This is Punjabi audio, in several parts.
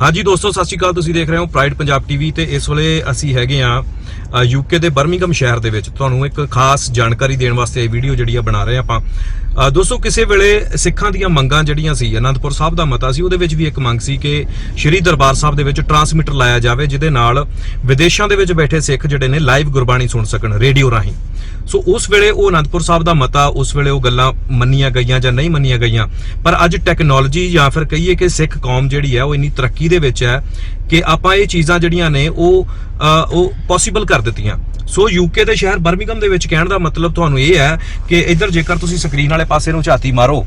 ਹਾਂਜੀ ਦੋਸਤੋ, ਸਤਿ ਸ਼੍ਰੀ ਅਕਾਲ। ਤੁਸੀਂ ਦੇਖ ਰਹੇ ਹੋ ਪ੍ਰਾਈਡ ਪੰਜਾਬ ਟੀਵੀ ਤੇ ਇਸ ਵੇਲੇ ਅਸੀਂ ਹੈਗੇ ਆ ਯੂਕੇ ਦੇ ਬਰਮਿੰਗਮ ਸ਼ਹਿਰ ਦੇ ਵਿੱਚ। ਤੁਹਾਨੂੰ ਇੱਕ ਖਾਸ ਜਾਣਕਾਰੀ ਦੇਣ ਵਾਸਤੇ ਇਹ ਵੀਡੀਓ ਜਿਹੜੀ ਆ ਬਣਾ ਰਹੇ ਆ ਆਪਾਂ। ਦੋਸਤੋ, ਕਿਸੇ ਵੇਲੇ ਸਿੱਖਾਂ ਦੀਆਂ ਮੰਗਾਂ ਜਿਹੜੀਆਂ ਸੀ, ਅਨੰਦਪੁਰ ਸਾਹਿਬ ਦਾ ਮਤਾ ਸੀ, ਉਹਦੇ ਵਿੱਚ ਵੀ ਇੱਕ ਮੰਗ ਸੀ ਕਿ ਸ਼੍ਰੀ ਦਰਬਾਰ ਸਾਹਿਬ ਦੇ ਵਿੱਚ ਟਰਾਂਸਮਿਟਰ ਲਾਇਆ ਜਾਵੇ, ਜਿਹਦੇ ਨਾਲ ਵਿਦੇਸ਼ਾਂ ਦੇ ਵਿੱਚ ਬੈਠੇ ਸਿੱਖ ਜਿਹੜੇ ਨੇ ਲਾਈਵ ਗੁਰਬਾਣੀ ਸੁਣ ਸਕਣ, ਰੇਡੀਓ ਰਾਹੀਂ। ਸੋ ਉਸ ਵੇਲੇ ਉਹ ਅਨੰਦਪੁਰ ਸਾਹਿਬ ਦਾ ਮਤਾ, ਉਸ ਵੇਲੇ ਉਹ ਗੱਲਾਂ ਮੰਨੀਆਂ ਗਈਆਂ ਜਾਂ ਨਹੀਂ ਮੰਨੀਆਂ ਗਈਆਂ, ਪਰ ਅੱਜ ਟੈਕਨੋਲੋਜੀ ਜਾਂ ਫਿਰ ਕਹੀਏ ਕਿ ਸਿੱਖ ਕੌਮ ਜਿਹੜੀ ਹੈ, ਉਹ ਇੰਨੀ ਤਰੱਕੀ ਦੇ ਵਿੱਚ ਹੈ ਕਿ ਆਪਾਂ ਇਹ ਚੀਜ਼ਾਂ ਜਿਹੜੀਆਂ ਨੇ ਉਹ ਉਹ ਪੋਸੀਬਲ ਕਰ ਦਿੱਤੀਆਂ। ਸੋ ਯੂਕੇ ਦੇ ਸ਼ਹਿਰ ਬਰਮਿੰਗਮ ਦੇ ਵਿੱਚ ਕਹਿਣ ਦਾ ਮਤਲਬ ਤੁਹਾਨੂੰ ਇਹ ਹੈ ਕਿ ਇੱਧਰ ਜੇਕਰ ਤੁਸੀਂ ਸਕਰੀਨ ਵਾਲੇ ਪਾਸੇ ਨੂੰ ਝਾਤੀ ਮਾਰੋ,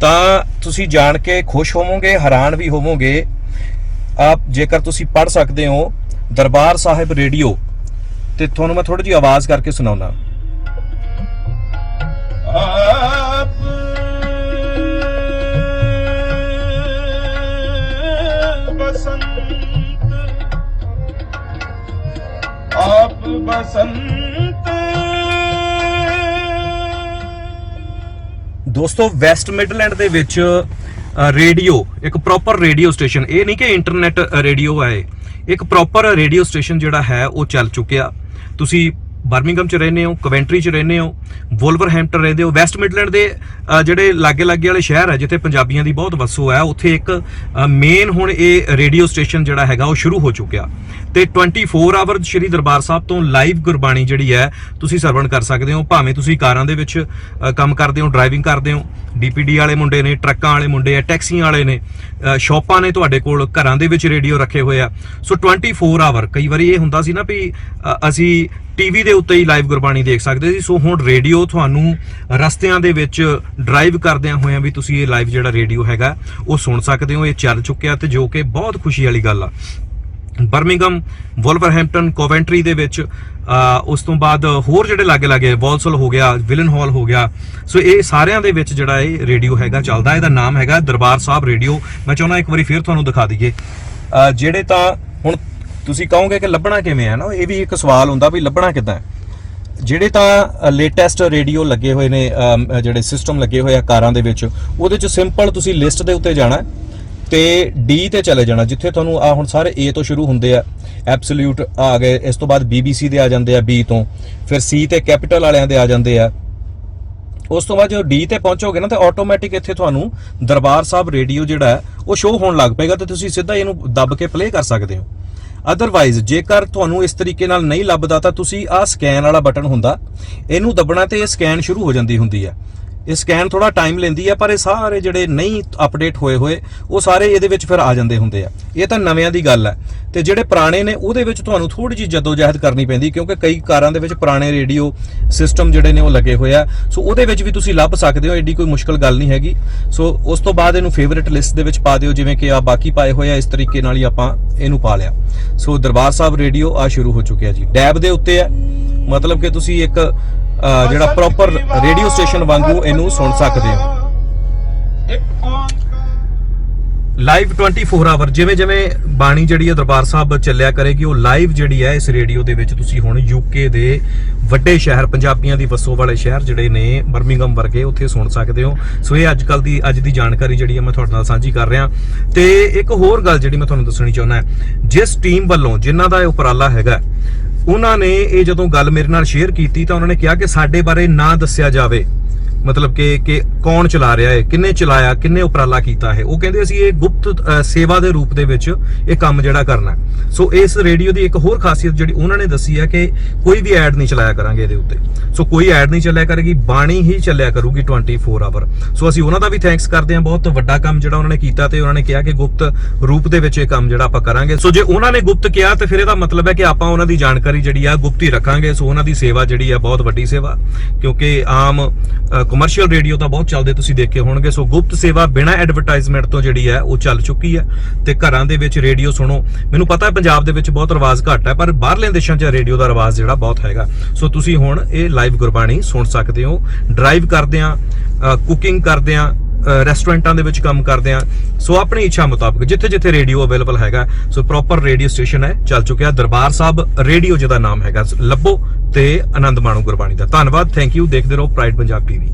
ਤਾਂ ਤੁਸੀਂ ਜਾਣ ਕੇ ਖੁਸ਼ ਹੋਵੋਗੇ, ਹੈਰਾਨ ਵੀ ਹੋਵੋਗੇ। ਆਪ ਜੇਕਰ ਤੁਸੀਂ ਪੜ ਸਕਦੇ ਹੋ ਦਰਬਾਰ ਸਾਹਿਬ ਰੇਡੀਓ, ਤੇ ਤੁਹਾਨੂੰ ਮੈਂ ਥੋੜੀ ਜਿਹੀ ਆਵਾਜ਼ ਕਰਕੇ ਸੁਣਾਉਣਾ ਬਸੰਤ। ਦੋਸਤੋ, ਵੈਸਟ ਮਿਡਲੈਂਡ ਦੇ ਵਿੱਚ ਰੇਡੀਓ, ਇੱਕ ਪ੍ਰੋਪਰ ਰੇਡੀਓ ਸਟੇਸ਼ਨ ਇਹ ਨਹੀਂ ਕਿ ਇੰਟਰਨੈਟ ਰੇਡੀਓ ਹੈ ਇੱਕ ਪ੍ਰੋਪਰ ਰੇਡੀਓ ਸਟੇਸ਼ਨ ਜਿਹੜਾ ਹੈ, ਉਹ ਚੱਲ ਚੁੱਕਿਆ। ਤੁਸੀਂ ਬਰਮਿੰਗਮ ਚ ਰਹਿੰਦੇ ਹੋ ਕਵੈਂਟਰੀ ਚ ਰਹਿੰਦੇ ਹੋ ਵੋਲਵਰਹੈਂਪਟਨ ਰਹਿੰਦੇ ਹੋ ਵੈਸਟ ਮਿਡਲੈਂਡ ਦੇ ਜਿਹੜੇ ਲਾਗੇ ਲਾਗੇ ਵਾਲੇ ਸ਼ਹਿਰ ਹੈ ਜਿੱਥੇ ਪੰਜਾਬੀਆਂ ਦੀ ਬਹੁਤ ਵਸੋਂ ਹੈ ਉੱਥੇ ਇੱਕ ਮੇਨ ਹੁਣ ਇਹ ਰੇਡੀਓ ਸਟੇਸ਼ਨ ਜਿਹੜਾ ਹੈਗਾ ਉਹ ਸ਼ੁਰੂ ਹੋ ਚੁੱਕਿਆ। ਤੇ 24 ਆਵਰ ਸ਼੍ਰੀ ਦਰਬਾਰ ਸਾਹਿਬ ਤੋਂ ਲਾਈਵ ਗੁਰਬਾਣੀ ਜਿਹੜੀ ਹੈ ਤੁਸੀਂ ਸਰਵਣ ਕਰ ਸਕਦੇ ਹੋ ਭਾਵੇਂ ਤੁਸੀਂ ਕਾਰਾਂ ਦੇ ਵਿੱਚ ਕੰਮ ਕਰਦੇ ਹੋ ਡਰਾਈਵਿੰਗ ਕਰਦੇ ਹੋ ਡੀਪੀਡੀ ਵਾਲੇ ਮੁੰਡੇ ਨੇ ਟਰੱਕਾਂ ਵਾਲੇ ਮੁੰਡੇ ਆ ਟੈਕਸੀਆਂ ਵਾਲੇ ਨੇ ਅ, ਸ਼ਾਪਾਂ ਨੇ ਤੁਹਾਡੇ ਕੋਲ ਘਰਾਂ ਦੇ ਵਿੱਚ ਰੇਡੀਓ ਰੱਖੇ ਹੋਏ ਆ। ਸੋ 24 ਆਵਰ ਕਈ ਵਾਰੀ ਇਹ ਹੁੰਦਾ ਸੀ ਨਾ ਵੀ ਅਸੀਂ ਟੀਵੀ ਦੇ ਉੱਤੇ ਹੀ ਲਾਈਵ ਗੁਰਬਾਣੀ ਦੇਖ ਸਕਦੇ ਸੀ। ਸੋ ਹੁਣ ਰੇਡੀਓ ਤੁਹਾਨੂੰ ਰਸਤਿਆਂ ਦੇ ਵਿੱਚ ਡਰਾਈਵ ਕਰਦਿਆਂ ਹੋਇਆਂ ਵੀ ਤੁਸੀਂ ਇਹ ਲਾਈਵ ਜਿਹੜਾ ਰੇਡੀਓ ਹੈਗਾ, ਉਹ ਸੁਣ ਸਕਦੇ ਹੋ। ਇਹ ਚੱਲ ਚੁੱਕਿਆ ਤੇ ਜੋ ਕਿ ਬਹੁਤ ਖੁਸ਼ੀ ਵਾਲੀ ਗੱਲ ਆ। ਬਰਮਿੰਗਮ ਵੋਲਵਰਹੈਂਪਟਨ ਕੋਵੈਂਟਰੀ ਦੇ ਵਿੱਚ ਉਸ ਤੋਂ ਬਾਅਦ ਹੋਰ ਜਿਹੜੇ ਲਾਗੇ ਲਾਗੇ ਵਾਲਸਲ ਹੋ ਗਿਆ ਵਿਲਨ ਹਾਲ ਹੋ ਗਿਆ। ਸੋ ਇਹ ਸਾਰਿਆਂ ਦੇ ਵਿੱਚ ਜਿਹੜਾ ਇਹ ਰੇਡੀਓ ਹੈਗਾ, ਚੱਲਦਾ ਇਹਦਾ ਨਾਮ ਹੈਗਾ ਦਰਬਾਰ ਸਾਹਿਬ ਰੇਡੀਓ। ਮੈਂ ਚਾਹੁੰਦਾ ਇੱਕ ਵਾਰੀ ਫੇਰ ਤੁਹਾਨੂੰ ਦਿਖਾ ਦਈਏ। ਜਿਹੜੇ ਤਾਂ ਹੁਣ ਤੁਸੀਂ ਕਹੋਗੇ ਕਿ ਲੱਭਣਾ ਕਿਵੇਂ ਹੈ ਨਾ, ਇਹ ਵੀ ਇੱਕ ਸਵਾਲ ਹੁੰਦਾ ਵੀ ਲੱਭਣਾ ਕਿੱਦਾਂ ਹੈ। ਜਿਹੜੇ ਤਾਂ ਲੇਟੈਸਟ ਰੇਡੀਓ ਲੱਗੇ ਹੋਏ ਨੇ ਜਿਹੜੇ ਸਿਸਟਮ ਲੱਗੇ ਹੋਏ ਆ ਕਾਰਾਂ ਦੇ ਵਿੱਚ, ਉਹਦੇ ਚ ਸਿੰਪਲ ਤੁਸੀਂ ਲਿਸਟ ਦੇ ਉੱਤੇ ਜਾਣਾ ਹੈ ਤੇ D ਤੇ ਚਲੇ ਜਾਣਾ, ਜਿੱਥੇ ਤੁਹਾਨੂੰ, ਆ, ਹੁਣ ਸਾਰੇ A ਤੋਂ ਸ਼ੁਰੂ ਹੁੰਦੇ ਆ। ਐਬਸੋਲੂਟ ਆ ਗਏ, ਇਸ ਤੋਂ ਬਾਅਦ BBC ਦੇ ਆ ਜਾਂਦੇ ਆ, B ਤੋਂ। ਫਿਰ C ਤੇ ਕੈਪੀਟਲ ਵਾਲਿਆਂ ਦੇ ਆ ਜਾਂਦੇ ਆ। ਉਸ ਤੋਂ ਬਾਅਦ ਜਦੋਂ ਡੀ ਤੇ ਪਹੁੰਚੋਗੇ ਨਾ, ਤਾਂ ਆਟੋਮੈਟਿਕ ਇੱਥੇ ਤੁਹਾਨੂੰ ਦਰਬਾਰ ਸਾਹਿਬ ਰੇਡੀਓ ਜਿਹੜਾ ਹੈ, ਉਹ ਸ਼ੋਅ ਹੋਣ ਲੱਗ ਪਏਗਾ ਤੇ ਤੁਸੀਂ ਸਿੱਧਾ ਇਹਨੂੰ ਦੱਬ ਕੇ ਪਲੇ ਕਰ ਸਕਦੇ ਹੋ। ਅਦਰਵਾਈਜ਼ ਜੇਕਰ ਤੁਹਾਨੂੰ ਇਸ ਤਰੀਕੇ ਨਾਲ ਨਹੀਂ ਲੱਭਦਾ, ਤਾਂ ਤੁਸੀਂ ਆਹ ਸਕੈਨ ਵਾਲਾ ਬਟਨ ਹੁੰਦਾ, ਇਹਨੂੰ ਦੱਬਣਾ ਤੇ ਇਹ ਸਕੈਨ ਸ਼ੁਰੂ ਹੋ ਜਾਂਦੀ ਹੁੰਦੀ ਹੈ। ਇਹ ਸਕੈਨ ਥੋੜਾ ਟਾਈਮ ਲੈਂਦੀ ਹੈ ਪਰ ਇਹ ਸਾਰੇ ਜਿਹੜੇ ਨਹੀਂ ਅਪਡੇਟ ਹੋਏ ਹੋਏ, ਉਹ ਸਾਰੇ ਇਹਦੇ ਵਿੱਚ ਫਿਰ ਆ ਜਾਂਦੇ ਹੁੰਦੇ ਆ। ਇਹ ਤਾਂ ਨਵਿਆਂ ਦੀ ਗੱਲ ਹੈ ਤੇ ਜਿਹੜੇ ਪੁਰਾਣੇ ਨੇ, ਉਹਦੇ ਵਿੱਚ ਤੁਹਾਨੂੰ ਥੋੜੀ ਜਿਹੀ ਜਦੋਜਹਿਦ ਕਰਨੀ ਪੈਂਦੀ, ਕਿਉਂਕਿ ਕਈ ਕਾਰਾਂ ਦੇ ਵਿੱਚ ਪੁਰਾਣੇ ਰੇਡੀਓ ਸਿਸਟਮ ਜਿਹੜੇ ਨੇ ਉਹ ਲੱਗੇ ਹੋਏ ਆ। ਸੋ ਉਹਦੇ ਵਿੱਚ ਵੀ ਤੁਸੀਂ ਲੱਭ ਸਕਦੇ ਹੋ, ਐਡੀ ਕੋਈ ਮੁਸ਼ਕਲ ਗੱਲ ਨਹੀਂ ਹੈਗੀ। ਸੋ ਉਸ ਤੋਂ ਬਾਅਦ ਇਹਨੂੰ ਫੇਵਰਿਟ ਲਿਸਟ ਦੇ ਵਿੱਚ ਪਾ ਦਿਓ, ਜਿਵੇਂ ਕਿ ਆ ਬਾਕੀ ਪਾਏ ਹੋਏ ਆ, ਇਸ ਤਰੀਕੇ ਨਾਲ ਹੀ ਆਪਾਂ ਇਹਨੂੰ ਪਾ ਲਿਆ। ਸੋ ਦਰਬਾਰ ਸਾਹਿਬ ਰੇਡੀਓ ਆ ਸ਼ੁਰੂ ਹੋ ਚੁੱਕਿਆ ਜੀ। ਡੈਬ ਦੇ ਉੱਤੇ ਹੈ ਮਤਲਬ ਕਿ ਤੁਸੀਂ ਇੱਕ ਜਿਹੜਾ ਪ੍ਰੋਪਰ ਰੇਡੀਓ ਸਟੇਸ਼ਨ ਵਾਂਗੂ ਇਹਨੂੰ ਸੁਣ ਸਕਦੇ ਹੋ। ਲਾਈਵ 24 ਆਵਰ ਜਿਵੇਂ ਜਿਵੇਂ ਬਾਣੀ ਜਿਹੜੀ ਹੈ ਦਰਬਾਰ ਸਾਹਿਬ ਚੱਲਿਆ ਕਰੇਗੀ ਉਹ ਲਾਈਵ ਜਿਹੜੀ ਹੈ ਇਸ ਰੇਡੀਓ ਦੇ ਵਿੱਚ ਤੁਸੀਂ ਹੁਣ ਯੂਕੇ ਦੇ ਵੱਡੇ ਸ਼ਹਿਰ ਪੰਜਾਬੀਆਂ ਦੀ ਵਸੋਂ ਵਾਲੇ ਸ਼ਹਿਰ ਜਿਹੜੇ ਨੇ ਬਰਮਿੰਗਮ ਵਰਗੇ ਉੱਥੇ ਸੁਣ ਸਕਦੇ ਹੋ। ਸੋ ਇਹ ਅੱਜ ਕੱਲ ਦੀ ਅੱਜ ਦੀ ਜਾਣਕਾਰੀ ਜਿਹੜੀ ਹੈ ਮੈਂ ਤੁਹਾਡੇ ਨਾਲ ਸਾਂਝੀ ਕਰ ਰਿਹਾ। ਤੇ ਇੱਕ ਹੋਰ ਗੱਲ ਜਿਹੜੀ ਮੈਂ ਤੁਹਾਨੂੰ ਦੱਸਣੀ ਚਾਹੁੰਦਾ ਜਿਸ ਟੀਮ ਵੱਲੋਂ ਜਿਨ੍ਹਾਂ ਦਾ ਇਹ ਉਪਰਾਲਾ ਹੈਗਾ ਉਹਨਾਂ ਨੇ ਇਹ ਜਦੋਂ ਗੱਲ ਮੇਰੇ ਨਾਲ ਸ਼ੇਅਰ ਕੀਤੀ ਤਾਂ ਉਹਨਾਂ ਨੇ ਕਿਹਾ ਕਿ ਸਾਡੇ ਬਾਰੇ ਨਾ ਦੱਸਿਆ ਜਾਵੇ। ਮਤਲਬ ਕਿ ਕਿ ਕੌਣ ਚਲਾ ਰਿਹਾ ਹੈ ਕਿੰਨੇ ਚਲਾਇਆ ਕਿੰਨੇ ਉਪਰਾਲਾ ਕੀਤਾ ਹੈ, ਉਹ ਕਹਿੰਦੇ ਅਸੀਂ ਇਹ ਗੁਪਤ ਸੇਵਾ ਦੇ ਰੂਪ ਦੇ ਵਿੱਚ ਇਹ ਕੰਮ ਜਿਹੜਾ ਕਰਨਾ ਸੋ ਇਸ ਰੇਡੀਓ ਦੀ ਇੱਕ ਹੋਰ ਖਾਸੀਅਤ ਜਿਹੜੀ ਉਹਨਾਂ ਨੇ ਦੱਸੀ ਹੈ ਕਿ ਕੋਈ ਵੀ ਐਡ ਨਹੀਂ ਚਲਾਇਆ ਕਰਾਂਗੇ ਇਹਦੇ ਉੱਤੇ। ਸੋ ਕੋਈ ਐਡ ਨਹੀਂ ਚੱਲਿਆ ਕਰੇਗੀ, ਬਾਣੀ ਹੀ ਚੱਲਿਆ ਕਰੂਗੀ 24 ਆਵਰ ਸੋ ਅਸੀਂ ਉਹਨਾਂ ਦਾ ਵੀ ਥੈਂਕਸ ਕਰਦੇ ਹਾਂ, ਬਹੁਤ ਵੱਡਾ ਕੰਮ ਜਿਹੜਾ ਉਹਨਾਂ ਨੇ ਕੀਤਾ ਤੇ ਉਹਨਾਂ ਨੇ ਕਿਹਾ ਕਿ ਗੁਪਤ ਰੂਪ ਦੇ ਵਿੱਚ ਇਹ ਕੰਮ ਜਿਹੜਾ ਆਪਾਂ ਕਰਾਂਗੇ। ਸੋ ਜੇ ਉਹਨਾਂ ਨੇ ਗੁਪਤ ਕਿਹਾ ਤੇ ਫਿਰ ਇਹਦਾ ਮਤਲਬ ਹੈ ਕਿ ਆਪਾਂ ਉਹਨਾਂ ਦੀ ਜਾਣਕਾਰੀ ਜਿਹੜੀ ਆ ਗੁਪਤ ਹੀ ਰੱਖਾਂਗੇ। ਸੋ ਉਹਨਾਂ ਦੀ ਸੇਵਾ ਜਿਹੜੀ ਆ ਬਹੁਤ ਵੱਡੀ ਸੇਵਾ, ਕਿਉਂਕਿ ਆਮ ਕਮਰਸ਼ੀਅਲ ਰੇਡੀਓ ਤਾਂ ਬਹੁਤ ਚੱਲਦੇ ਤੁਸੀਂ ਦੇਖੇ ਹੋਣਗੇ। ਸੋ ਗੁਪਤ ਸੇਵਾ ਬਿਨਾਂ ਐਡਵਰਟਾਈਜ਼ਮੈਂਟ ਤੋਂ ਜਿਹੜੀ ਹੈ, ਉਹ ਚੱਲ ਚੁੱਕੀ ਹੈ ਤੇ ਘਰਾਂ ਦੇ ਵਿੱਚ ਰੇਡੀਓ ਸੁਣੋ। ਮੈਨੂੰ ਪਤਾ ਹੈ ਪੰਜਾਬ ਦੇ ਵਿੱਚ ਬਹੁਤ ਰਿਵਾਜ ਘੱਟ ਹੈ, ਪਰ ਬਾਹਰਲੇ ਦੇਸ਼ਾਂ 'ਚ ਰੇਡੀਓ ਦਾ ਰਿਵਾਜ ਜਿਹੜਾ ਬਹੁਤ ਹੈਗਾ। ਸੋ ਤੁਸੀਂ ਹੁਣ ਇਹ ਲਾਈਵ ਗੁਰਬਾਣੀ ਸੁਣ ਸਕਦੇ ਹੋ। ਡਰਾਈਵ ਕਰਦਿਆਂ ਕੁਕਿੰਗ ਕਰਦਿਆਂ ਰੈਸਟੋਰੈਂਟਾਂ ਦੇ ਵਿੱਚ ਕੰਮ ਕਰਦੇ ਆ। ਸੋ ਆਪਣੀ ਇੱਛਾ ਮੁਤਾਬਕ ਜਿੱਥੇ ਜਿੱਥੇ ਰੇਡੀਓ ਅਵੇਲੇਬਲ ਹੈਗਾ, ਸੋ ਪ੍ਰੋਪਰ ਰੇਡੀਓ ਸਟੇਸ਼ਨ ਹੈ, ਚੱਲ ਚੁੱਕਿਆ ਦਰਬਾਰ ਸਾਹਿਬ ਰੇਡੀਓ ਜਿਹਦਾ ਨਾਮ ਹੈਗਾ ਲੱਭੋ ਤੇ ਆਨੰਦ ਮਾਣੋ ਗੁਰਬਾਣੀ ਦਾ। ਧੰਨਵਾਦ ਥੈਂਕ ਯੂ ਦੇਖਦੇ ਰਹੋ ਪ੍ਰਾਈਡ ਪੰਜਾਬ ਟੀਵੀ